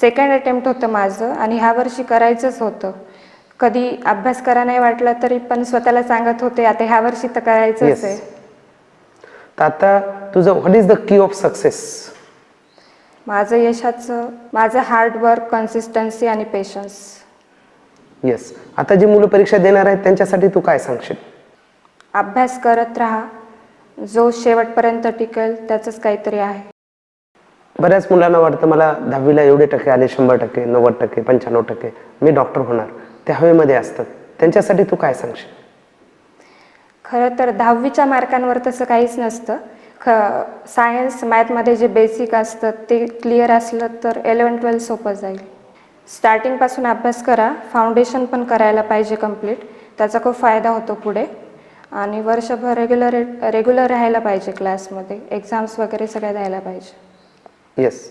Second attempt होतं माझं आणि ह्या वर्षी करायचंच होतं. कधी अभ्यास करा नाही वाटला तरी पण स्वतःला सांगत होते आता ह्या वर्षी तर करायचंच आहे. तर आता तुझं what is the key of success माझं यशाचं माझं हार्डवर्क कन्सिस्टन्सी आणि पेशन्स येस आता जी मुलं परीक्षा देणार आहेत त्यांच्यासाठी तू काय सांगशील? अभ्यास करत राहा. जो शेवटपर्यंत टिकेल त्याचंच काहीतरी आहे. बऱ्याच मुलांना वाटतं मला दहावीला एवढे टक्के आले शंभर टक्के नव्वद टक्के पंच्याण्णव टक्के मी डॉक्टर होणार. ते हवेमध्ये असतात. त्यांच्यासाठी तू काय सांगशील? खरं तर दहावीच्या मार्कांवर तसं काहीच नसतं. ख सायन्स मॅथमध्ये जे बेसिक असतं ते क्लिअर असलं तर इलेवन ट्वेल्थ सोपं जाईल. स्टार्टिंगपासून अभ्यास करा फाउंडेशन पण करायला पाहिजे कंप्लीट त्याचा खूप फायदा होतो पुढे. आणि वर्षभर रेग्युलर रेग्युलर राहायला पाहिजे क्लासमध्ये एक्झाम्स वगैरे सगळ्या द्यायला पाहिजे. येस